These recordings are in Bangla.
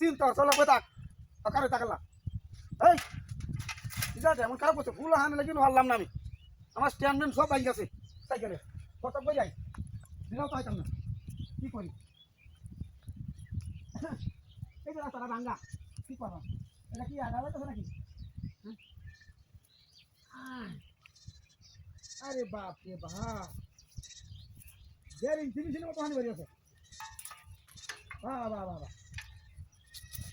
চিন্তা চলা কই তাক কারে তাকালা এই যা এমন খারাপ করছে ফুল হানে লাগি হারলাম না আমি। আমার স্ট্যান্ড ম্যান সব বাইক আছে। সাইকেলে কত বই যাই? দিলাও তো আইতাম না। কি করি? এই যে রাস্তাটা ভাঙ্গা, কি করো? এটা কি আদা হইতেছে নাকি? হ্যাঁ? আরে বাপ রে বাপ। দেড় ইঞ্চি মিশিনের হানি বাহ বাহ।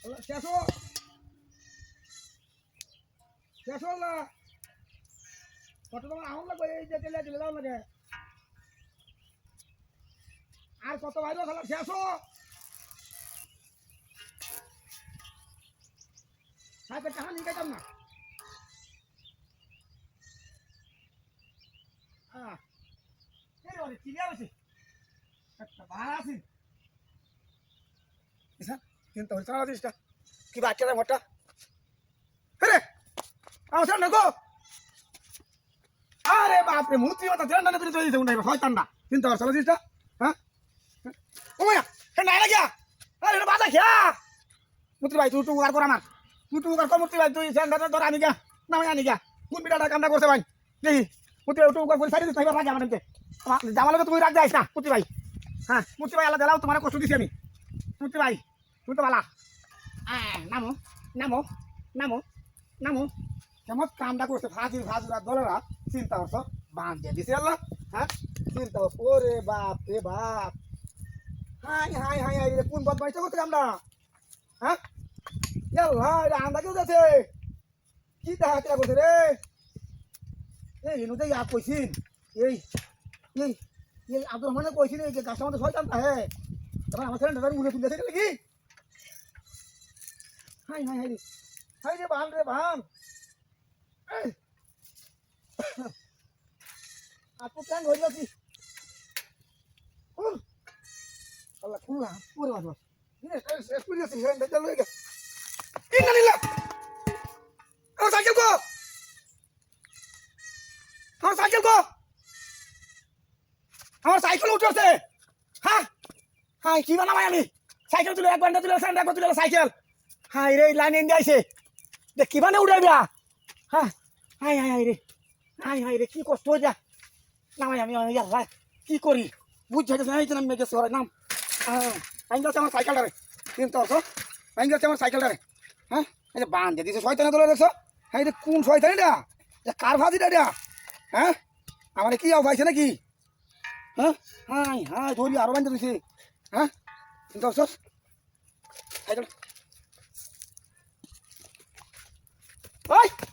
আল্লাহ, শেষ হো শেষ হল না কত তোমার আহন লাগবে এই যে তেলে দিলে দাও লাগে আর কত বাইরে খেলা শেষ হো সাথে কাহানি গাইতাম না হ্যাঁ এই রে, ওরে, চিলিয়া হয়েছে একটা ভাড়া আছে কিন্তু হচ্ছে না জিনিসটা কি বাচ্চা রে মোটা? আরে আমার সামনে গো আরে বাপ রে মুতি মাথা জানা না তুই দিতে উনাই শয়তান না কিন্তু আর সালা জিনিসটা হ্যাঁ? ও মায়া হে না লাগিয়া? আরে, এটা বাজা খেয়া! মুতি ভাই তুই তুই আর করা না তুই তুই আর কর মুতি ভাই, তুই সেন্টারে ধর আনি গা না আনি গা কোন বিটাটা কামটা করছে ভাই? দেখি মুতি ভাই তুই করে সাইড দিতে রাখা আমার জামালে তুমি রাখ যাইস না মুতি ভাই। হ্যাঁ মুতি ভাই, আল্লাহ দিলাও তোমার কষ্ট দিছি আমি। মুতি ভাই তুমি তো বালা নামো নামো নামো নামো কেমন কামটা করছে ফাঁসির ফাঁসুরা দলেরা চিন্তা করছ বাঁধ দিয়ে দিছে আল্লাহ হ্যাঁ চিন্তা করছ ওরে বাপ রে বাপ হাই হাই হাই হাই কোন বাদ বাইতে করতে আমরা হ্যাঁ আল্লাহ এটা আন্দা কেউ যাচ্ছে কি দেখা করছে রে এই এনুতে ইয়া কইছিন এই এই এই আব্দুর রহমানে কইছিন এই গাছটা আমাদের শয়তান তাহে তখন আমার ছেলে দাদার মুখে তুলতে গেলে কি হাই হাই হাই। হাই রে বান রে বান। আপু কেন হইল কি আল্লাহ খুললাম পুরো বাদ করে দিয়েছি। হ্যাঁ বেজাল হয়ে গেছে। ইন্না নিলা আমার সাইকেল কো। আমার সাইকেল কো। আমার সাইকেল উঠছে হ্যাঁ? হাই, কি বানামাই আমি? সাইকেল তুলে, এক ঘণ্টা তুলে, সাইকেল। হাই রে লাইন এনে আইছে। দেখ কি বানে উড়াইবা হ্যাঁ হাই হাই হাই রে। হাই হাই রে, কি কষ্ট হয়ে যা নামাই আমি আমি ইয়ার কি করি? বুঝতে গেছে না, এই জন্য মেঘে সরাই নাম। হ্যাঁ আইন যাচ্ছে আমার সাইকেলটারে তিন তো আইন যাচ্ছে আমার সাইকেলটারে হ্যাঁ এই যে বান্ধে দিছে শয়তানে তোলে দেখছ? হ্যাঁ এটা কোন শয়তান এটা? এটা কার ভাজিটা এটা? হ্যাঁ আমার কি আও পাইছে নাকি? হ্যাঁ হাই হাই ধরি আরও বান্ধে দিছে। হ্যাঁ চিন্তা করছ সাইকেল ไป